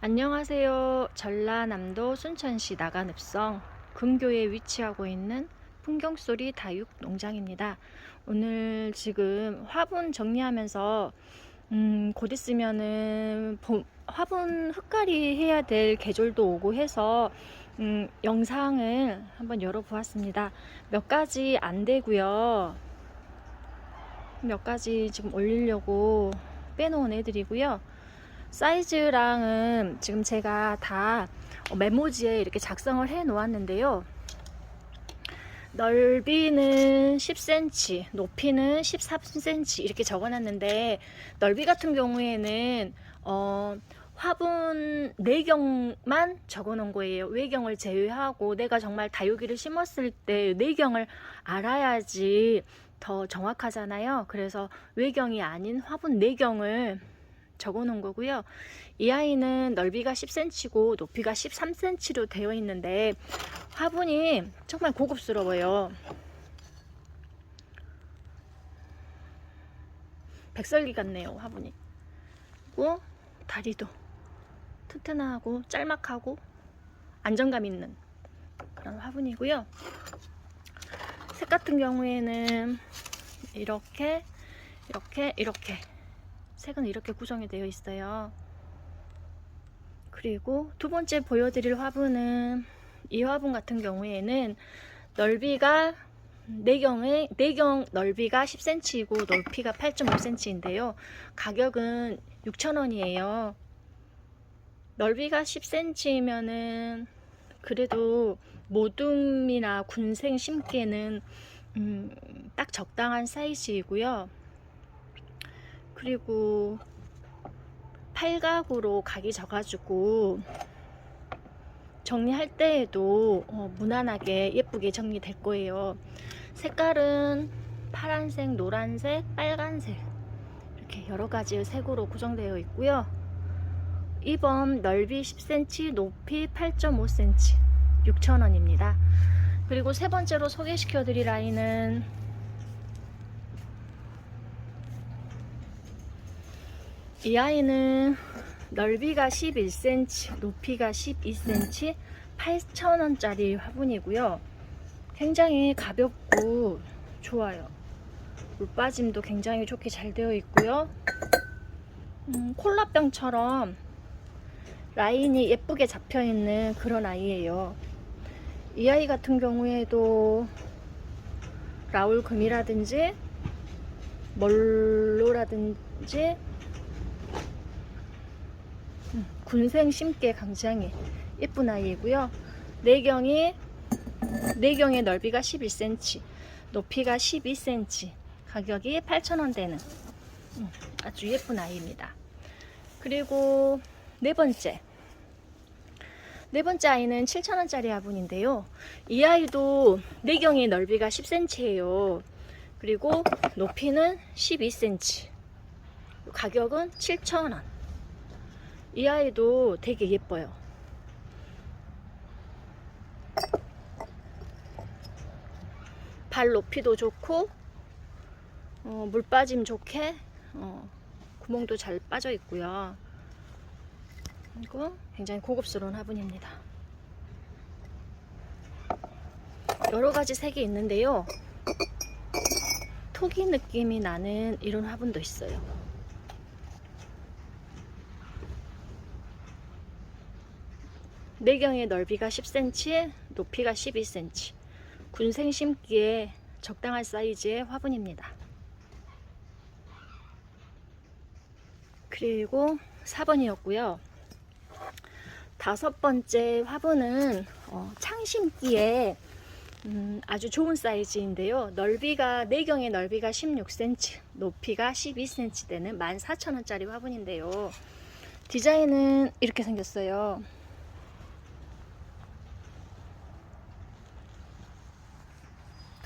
안녕하세요. 전라남도 순천시 나간읍성 금교에 위치하고 있는 풍경소리 다육 농장입니다. 오늘 지금 화분 정리하면서 음, 곧 있으면은 봄- 화분 흙갈이 해야 될 계절도 오고 해서 음, 영상을 한번 열어보았습니다. 몇 가지 안 되고요. 몇 가지 지금 올리려고 빼놓은 애들이고요. 사이즈랑은 지금 제가 다 메모지에 이렇게 작성을 해 놓았는데요. 넓이는 10cm, 높이는 13cm 이렇게 적어 놨는데 넓이 같은 경우에는 어, 화분 내경만 적어 놓은 거예요. 외경을 제외하고 내가 정말 다육이를 심었을 때 내경을 알아야지 더 정확하잖아요. 그래서 외경이 아닌 화분 내경을 적어 놓은 거고요. 이 아이는 넓이가 10cm고 높이가 13cm로 되어 있는데 화분이 정말 고급스러워요. 백설기 같네요, 화분이. 그리고 다리도 튼튼하고 짤막하고 안정감 있는 그런 화분이고요. 색 같은 경우에는 이렇게 이렇게 이렇게 색은 이렇게 구성이 되어 있어요. 그리고 두 번째 보여드릴 화분은 이 화분 같은 경우에는 넓이가 내경의 내경 넓이가 10cm이고 높이가 8.5cm인데요. 가격은 6,000원이에요. 넓이가 10cm면은 그래도 모둠이나 군생 심기에는 음, 딱 적당한 사이즈이고요. 그리고 팔각으로 각이 져가지고 정리할 때에도 어, 무난하게 예쁘게 정리될 거예요. 색깔은 파란색, 노란색, 빨간색 이렇게 여러 가지 색으로 구성되어 있고요. 2번 넓이 10cm, 높이 8.5cm, 6,000원입니다. 그리고 세 번째로 소개시켜 드릴 아이는 이 아이는 넓이가 11cm, 높이가 12cm, 8,000원짜리 화분이고요. 굉장히 가볍고 좋아요. 물 빠짐도 굉장히 좋게 잘 되어 있고요. 음, 콜라병처럼 라인이 예쁘게 잡혀 있는 그런 아이예요. 이 아이 같은 경우에도 라울 금이라든지 멀로라든지 음, 군생 심게 강장이 예쁜 아이이고요. 내경이 내경의 넓이가 11cm, 높이가 12cm, 가격이 8,000원 되는 음, 아주 예쁜 아이입니다. 그리고 네 번째. 네 번째 아이는 7,000원짜리 화분인데요. 이 아이도 내경의 넓이가 10cm예요. 그리고 높이는 12cm. 가격은 7,000원. 이 아이도 되게 예뻐요. 발 높이도 좋고 어, 물 빠짐 좋게 어, 구멍도 잘 빠져 있고요. 그리고 굉장히 고급스러운 화분입니다. 여러 가지 색이 있는데요. 토기 느낌이 나는 이런 화분도 있어요. 내경의 넓이가 10cm, 높이가 12cm. 군생 심기에 적당한 사이즈의 화분입니다. 그리고 4번이었고요. 다섯 번째 화분은 어, 창심기에 음, 아주 좋은 사이즈인데요. 넓이가 내경의 넓이가 16cm, 높이가 12cm 되는 14,000원짜리 화분인데요. 디자인은 이렇게 생겼어요.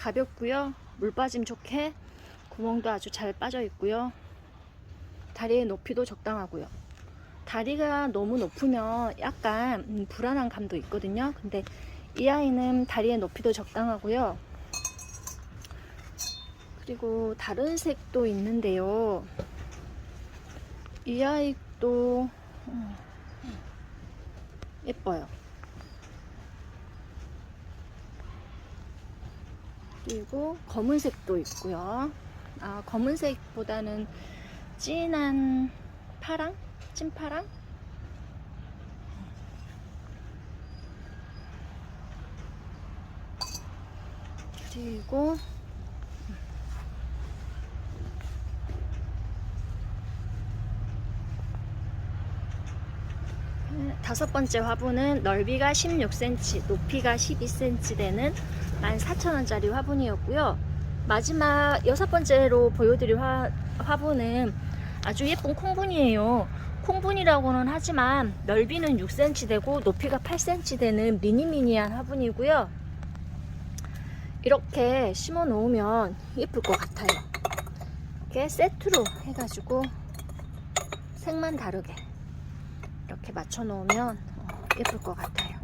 가볍고요. 물 빠짐 좋게 구멍도 아주 잘 빠져 있고요. 다리의 높이도 적당하고요. 다리가 너무 높으면 약간 음, 불안한 감도 있거든요. 근데 이 아이는 다리의 높이도 적당하고요. 그리고 다른 색도 있는데요. 이 아이도 음, 예뻐요. 그리고 검은색도 있고요. 아, 검은색보다는 진한 파랑? 찐파랑? 그리고 다섯 번째 화분은 넓이가 16cm, 높이가 12cm 되는 14,000원짜리 화분이었고요. 마지막 여섯 번째로 보여드릴 화, 화분은 아주 예쁜 콩분이에요. 콩분이라고는 하지만 넓이는 6cm 되고 높이가 8cm 되는 미니미니한 화분이고요. 이렇게 심어 놓으면 예쁠 것 같아요. 이렇게 세트로 해가지고 색만 다르게 이렇게 맞춰 놓으면 어, 예쁠 것 같아요.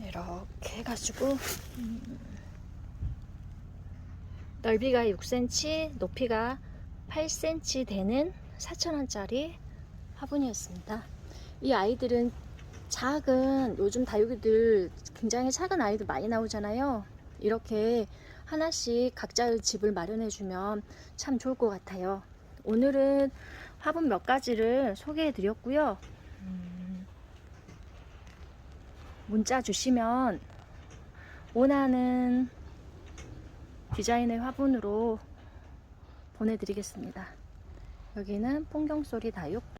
이렇게 해가지고 음, 넓이가 6cm, 높이가 8cm 되는 4,000원짜리 화분이었습니다. 이 아이들은 작은 요즘 다육이들 굉장히 작은 아이들 많이 나오잖아요. 이렇게 하나씩 각자의 집을 마련해 주면 참 좋을 것 같아요. 오늘은 화분 몇 가지를 소개해 드렸고요. 음, 문자 주시면 원하는 디자인의 화분으로 보내드리겠습니다. 여기는 풍경소리 다육